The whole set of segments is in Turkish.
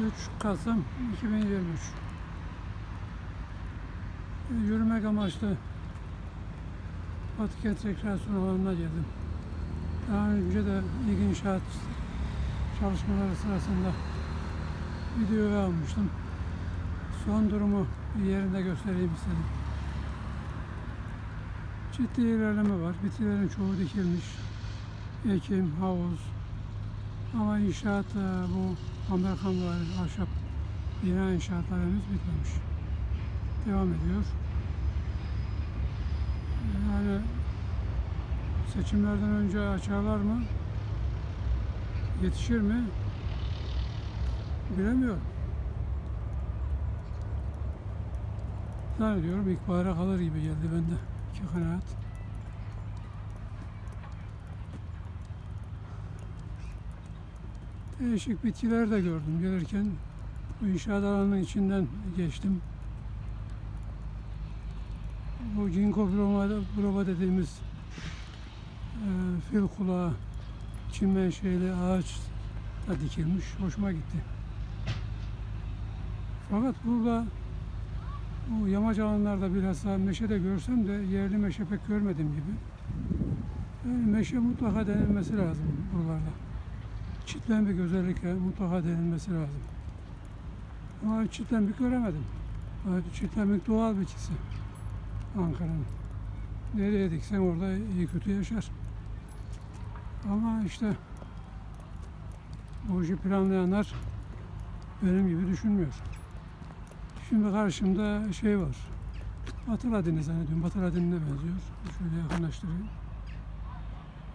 3 Kasım 2023 Yürümek amaçlı Batı Kent Rekreasyon alanına geldim. Daha önce de ilk inşaat çalışmaları sırasında videoya almıştım. Son durumu yerinde göstereyim istedim. Ciddi ilerleme var. Bitkilerin çoğu dikilmiş. Ekim, havuz. Ama inşaat bu Amerikan var, ahşap bina inşaatları henüz bitmemiş. Devam ediyor. Yani seçimlerden önce açarlar mı? Yetişir mi? Bilemiyorum. Zannediyorum ilkbahara kalır gibi geldi bende. İki kanaat. Değişik bitkiler de gördüm gelirken. Bu inşaat alanının içinden geçtim. Bu ginkgo biloba, dediğimiz e, fil kulağı, çim menşeli ağaç da dikilmiş. Hoşuma gitti. Fakat burada bu yamaç alanlarda bilhassa meşede görsem de yerli meşe pek görmedim gibi. Yani meşe mutlaka denilmesi lazım buralarda. Çitlenbik özellikle mutlaka denilmesi lazım. Ama çitlenbik göremedim. Çitlenbik doğal bitkisi Ankara'nın. Nereye diksen orada iyi kötü yaşar. Ama işte bu işi planlayanlar benim gibi düşünmüyor. Şimdi karşımda şey var. Batı Ladini zannediyorum. Batı Ladin'ine benziyor. Şöyle yakınlaştırayım.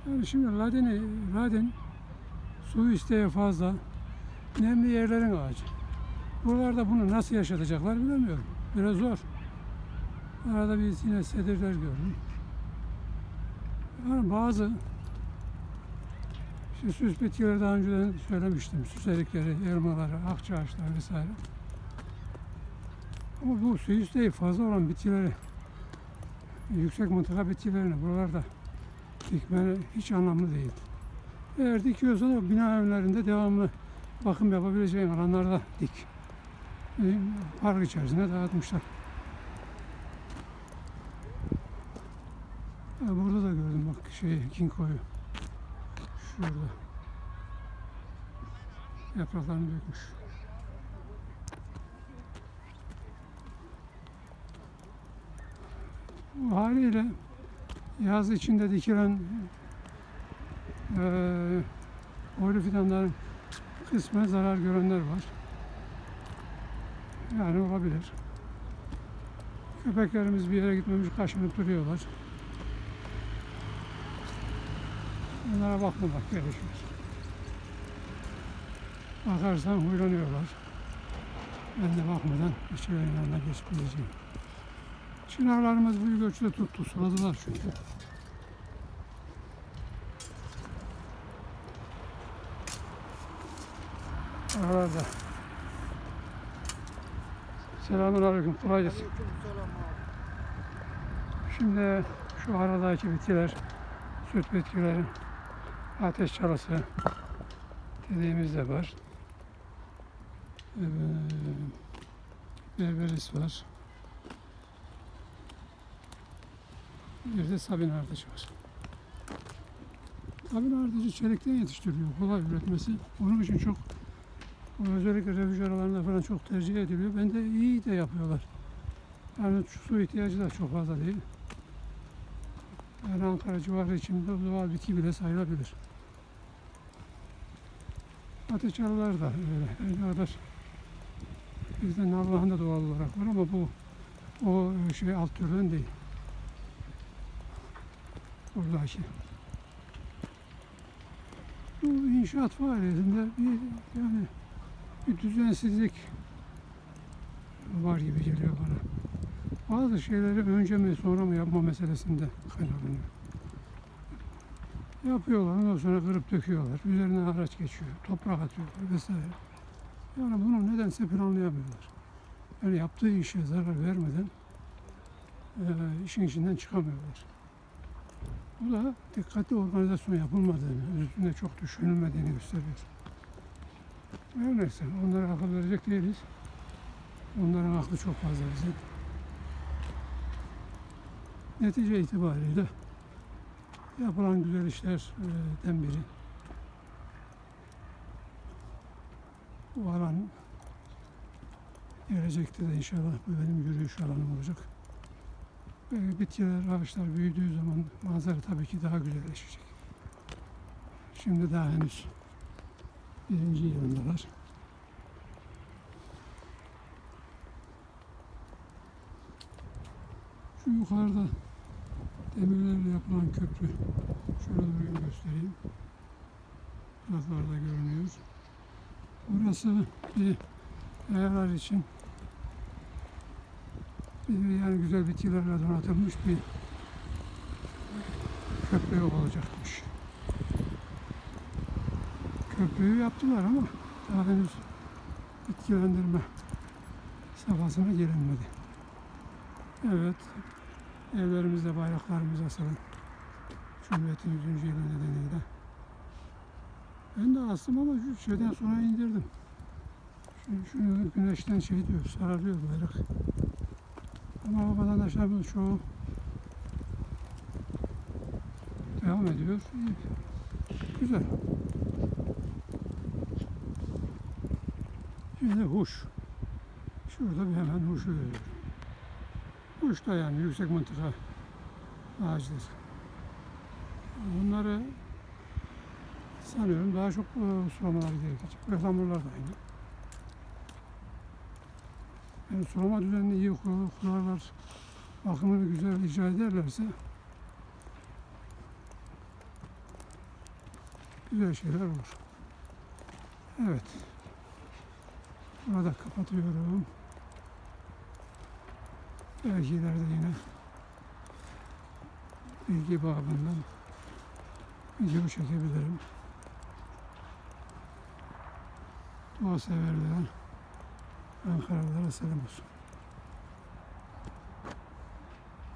Yani şimdi Ladini, Ladin su isteği fazla. Nemli yerlerin ağacı. Buralarda bunu nasıl yaşatacaklar bilemiyorum. Biraz zor. Arada bir yine sedirler gördüm. Yani bazı işte süs bitkileri daha önceden söylemiştim. Süs erikleri, elmaları, akçaağaçlar vesaire. Ama bu su isteği fazla olan bitkileri, yüksek mıntıka bitkilerini buralarda dikmeni hiç anlamlı değil. Eğer dikiyorsan o bina önlerinde devamlı bakım yapabileceğin alanlarda dik. E, Park içerisine dağıtmışlar. Ha, burada da gördüm bak şey kinkoyu. Şurada. Yapraklarını dökmüş. Bu haliyle yaz içinde dikilen eee oylu fidanların kısmen zarar görenler var. Yani olabilir. Köpeklerimiz bir yere gitmemiş kaşınıp duruyorlar. Onlara bakmamak gerekir. Bakarsan huylanıyorlar. Ben de bakmadan içerinin yanına geçip gideceğim. Çınarlarımız büyük ölçüde tuttu. Suladılar çünkü. Aralarda. Selamun aleyküm. Kolay gelsin. Şimdi şu aradaki bitkiler, süt bitkileri, ateş çalısı dediğimiz de var. Ee, berberis var. Bir de sabin ardıcı var. Sabin ardıcı çelikten yetiştiriliyor. Kolay üretmesi. Onun için çok özellikle refüj aralarında falan çok tercih ediliyor. Ben de iyi de yapıyorlar. Yani su ihtiyacı da çok fazla değil. Yani Ankara civarı için de doğal bitki bile sayılabilir. Ateş da öyle. Ne kadar bizde Nallıhan da doğal olarak var ama bu o şey alt türden değil. Buradaki. Bu inşaat faaliyetinde bir yani bir düzensizlik var gibi geliyor bana. Bazı şeyleri önce mi sonra mı yapma meselesinde kaynaklanıyor. Yapıyorlar, ondan sonra kırıp döküyorlar. Üzerine araç geçiyor, toprak atıyorlar vesaire. Yani bunu nedense planlayamıyorlar. Yani yaptığı işe zarar vermeden eee, işin içinden çıkamıyorlar. Bu da dikkatli organizasyon yapılmadığını, üstünde çok düşünülmediğini gösteriyor. Her neyse onlara akıl verecek değiliz. Onların aklı çok fazla bizim. Netice itibariyle yapılan güzel işlerden biri. Bu gelecekte de inşallah benim yürüyüş alanım olacak. Ve bitkiler, ağaçlar büyüdüğü zaman manzara tabii ki daha güzelleşecek. Şimdi daha henüz birinci yılındalar. Şu yukarıda demirlerle yapılan köprü. Şöyle durayım göstereyim. Taraflarda görünüyor. Burası bir kayalar için bir yani güzel bitkilerle donatılmış bir köprü olacakmış. Köprüyü yaptılar ama daha henüz bitkilendirme safhasına gelinmedi. Evet, evlerimizde bayraklarımız asılı. Cumhuriyet'in 100. yılı nedeniyle. Ben de astım ama şu şeyden sonra indirdim. Şu, şu güneşten şey diyor, sararıyor bayrak. Ama vatandaşlarımız çoğu devam ediyor. Güzel. Şimdi huş. Şurada bir hemen huşu görüyorum. Huş da yani yüksek mıntıka ağaçlar. Bunları sanıyorum daha çok e, sulamalar gerekecek. Ihlamurlar da aynı. Yani sulama düzenini iyi kur- kurarlar, bakımını güzel icra ederlerse güzel şeyler olur. Evet. Burada kapatıyorum. Belki ileride yine bilgi babından video çekebilirim. Doğa severlere, Ankaralılara selam olsun.